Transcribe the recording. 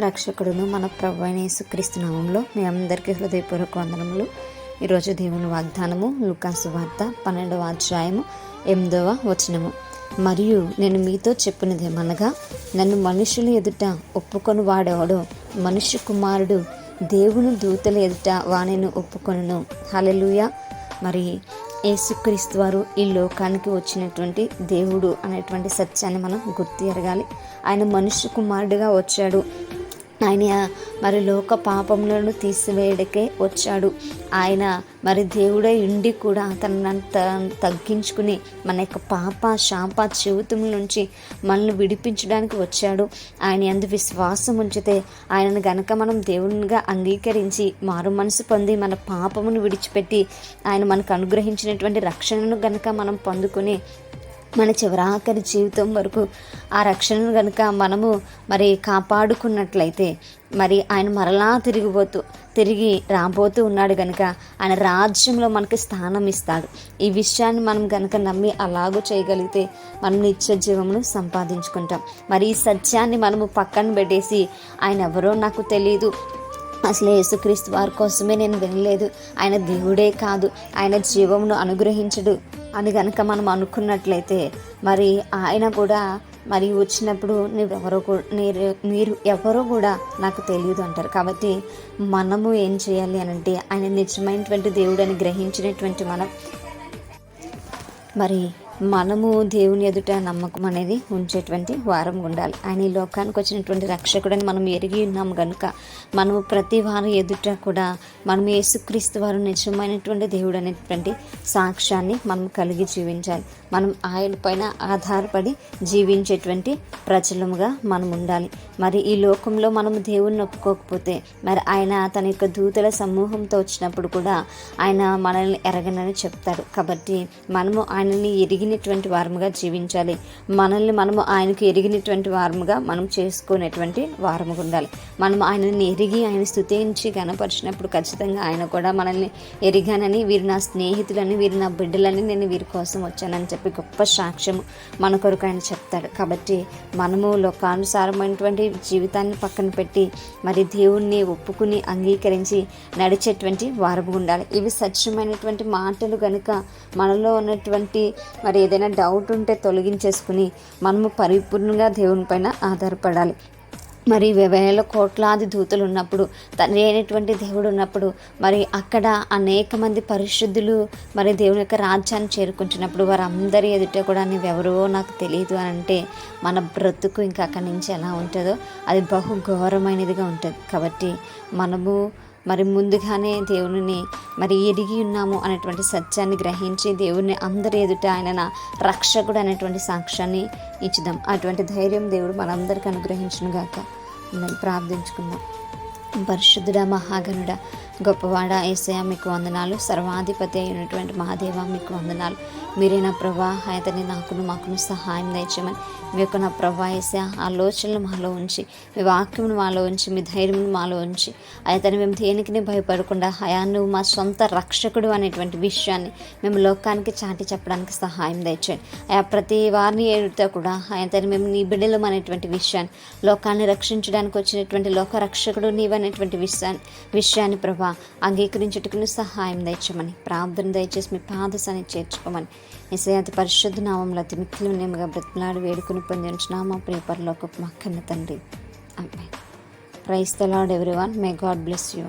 రక్షకుడును మన ప్రభు అయిన యేసుక్రీస్తు నామంలో మీ అందరికీ హృదయపూర్వక వందనములు. ఈరోజు దేవుని వాగ్దానము లుకాసు వార్త పన్నెండవ అధ్యాయము ఎనిమిదవ వచనము. మరియు నేను మీతో చెప్పినదేమనగా నన్ను మనుషుల ఎదుట ఒప్పుకొని వాడేవాడు మనుష్య కుమారుడు దేవుని దూతల ఎదుట వాణిని ఒప్పుకొనును. హలలుయ మరి యేసుక్రీస్తు వారు ఈ లోకానికి వచ్చినటువంటి దేవుడు అనేటువంటి సత్యాన్ని మనం గుర్తు ఎరగాలి ఆయన మనుష్య కుమారుడిగా వచ్చాడు. ఆయన మరి లోక పాపములను తీసివేయడకే వచ్చాడు. ఆయన మరి దేవుడే ఉండి కూడా తనంత తగ్గించుకుని మన యొక్క పాప శాప జీవితం నుంచి మనల్ని విడిపించడానికి వచ్చాడు. ఆయన ఎందు విశ్వాసం ఉంచితే ఆయనను గనక మనం దేవునిగా అంగీకరించి మారు మనసు పొంది మన పాపమును విడిచిపెట్టి ఆయన మనకు అనుగ్రహించినటువంటి రక్షణను గనక మనం పొందుకుని మన చివరాఖరి జీవితం వరకు ఆ రక్షణను కనుక మనము మరి కాపాడుకున్నట్లయితే మరి ఆయన మరలా తిరిగిపోతూ తిరిగి రాబోతూ ఉన్నాడు కనుక ఆయన రాజ్యంలో మనకి స్థానం ఇస్తాడు. ఈ విషయాన్ని మనం కనుక నమ్మి అలాగూ చేయగలిగితే మనం నిత్య జీవమును సంపాదించుకుంటాం. మరి ఈ సత్యాన్ని మనము పక్కన పెట్టేసి ఆయన ఎవరో నాకు తెలియదు అసలు యేసుక్రీస్తు వారి కోసమే నేను వినలేదు. ఆయన దేవుడే కాదు. ఆయన జీవమును అనుగ్రహించడు. అని గనక మనం అనుకున్నట్లయితే మరి ఆయన కూడా మరి వచ్చినప్పుడు నువ్వెవరో మీరు మీరు ఎవరో కూడా నాకు తెలియదు అంటారు. కాబట్టి మనము ఏం చేయాలి అని అంటే ఆయన నిజమైనటువంటి దేవుడు అని గ్రహించినటువంటి మనం మరి మనము దేవుని ఎదుట నమ్మకం అనేది ఉంచేటువంటి వారం ఉండాలి. ఆయన ఈ లోకానికి వచ్చినటువంటి రక్షకుడని మనం ఎరిగి ఉన్నాం కనుక మనము ప్రతి వారం ఎదుట కూడా మనం యేసుక్రీస్తు వారు నిజమైనటువంటి దేవుడు అనేటువంటి సాక్ష్యాన్ని మనం కలిగి జీవించాలి. మనం ఆయన పైన ఆధారపడి జీవించేటువంటి ప్రజలముగా మనం ఉండాలి. మరి ఈ లోకంలో మనం దేవుణ్ణి ఒప్పుకోకపోతే మరి ఆయన తన యొక్క దూతల సమూహంతో వచ్చినప్పుడు కూడా ఆయన మనల్ని ఎరగనని చెప్తాడు. కాబట్టి మనము ఆయనని ఎరిగినటువంటి వారముగా జీవించాలి. మనల్ని మనము ఆయనకు ఎరిగినటువంటి వారముగా మనం చేసుకునేటువంటి వారముగా ఉండాలి. మనం ఆయనని ఎరిగి ఆయన స్థుతించి గనపరిచినప్పుడు ఖచ్చితంగా ఆయన కూడా మనల్ని ఎరిగానని వీరు నా స్నేహితులని వీరు నా బిడ్డలని నేను వీరి కోసం వచ్చానని చెప్పి గొప్ప సాక్ష్యము మన కొరకు ఆయన చెప్తాడు. కాబట్టి మనము లోకానుసారమైనటువంటి జీవితాన్ని పక్కన పెట్టి మరి దేవుణ్ణి ఒప్పుకుని అంగీకరించి నడిచేటువంటి వారము ఉండాలి. ఇవి సత్యమైనటువంటి మాటలు కనుక మనలో ఉన్నటువంటి మరి ఏదైనా డౌట్ ఉంటే తొలగించేసుకుని మనము పరిపూర్ణంగా దేవుని పైన ఆధారపడాలి. మరి వేల కోట్లాది దూతలు ఉన్నప్పుడు తండ్రి అయినటువంటి దేవుడు ఉన్నప్పుడు మరి అక్కడ అనేక మంది పరిశుద్ధులు మరి దేవుని యొక్క రాజ్యాన్ని చేరుకుంటున్నప్పుడు వారందరి ఎదుట కూడా నువ్వెవరో నాకు తెలియదు అని అంటే మన బ్రతుకు ఇంకా అక్కడి నుంచి ఎలా ఉంటుందో అది బహు ఘోరమైనదిగా ఉంటుంది. కాబట్టి మనము మరి ముందుగానే దేవుని మరి ఎరిగి ఉన్నాము అనేటువంటి సత్యాన్ని గ్రహించి దేవుని అందరి ఎదుట ఆయన రక్షకుడు అనేటువంటి సాక్ష్యాన్ని ఇచ్చుదాం. అటువంటి ధైర్యం దేవుడు మనందరికీ అనుగ్రహించును గాక మనం ప్రార్థించుకుందాం. పరిశుద్ధుడ మహాగనుడ గొప్పవాడ ఏసయ మీకు వందనాలు. సర్వాధిపతి అయినటువంటి మహాదేవ మీకు వందనాలు. మీరే నా ప్రభా అతని నాకును మాకును సహాయం దయచేయమని. మీ యొక్క నా ప్రభా ఏసయ ఆలోచనలు మాలో ఉంచి మీ వాక్యమును మాలో ఉంచి మీ ధైర్యం మాలో ఉంచి అతని మేము దేనికి భయపడకుండా అయా నువ్వు మా సొంత రక్షకుడు అనేటువంటి విషయాన్ని మేము లోకానికి చాటి చెప్పడానికి సహాయం దయచేయండి. అయా ప్రతి వారిని ఏడుతో కూడా అతని మేము నీ బిడ్డలం అనేటువంటి విషయాన్ని లోకాన్ని రక్షించడానికి వచ్చినటువంటి లోక రక్షకుడు నీవనేటువంటి విషయాన్ని విషయాన్ని ప్రభా అంగీకరించుటకును సహాయం దయచమని ప్రార్థన దయచేసి మీ పాదసాన్ని చేర్చుకోమని. నిశయాతి పరిశుద్ధ నామంలో అతి మిక్కిలి నేముగా బ్రతిమలాడి వేడుకుని పొందించిన మా ప్రియపరలోకి మా కన్న తండ్రి. అమ్మాయి praise the Lord everyone may God bless you.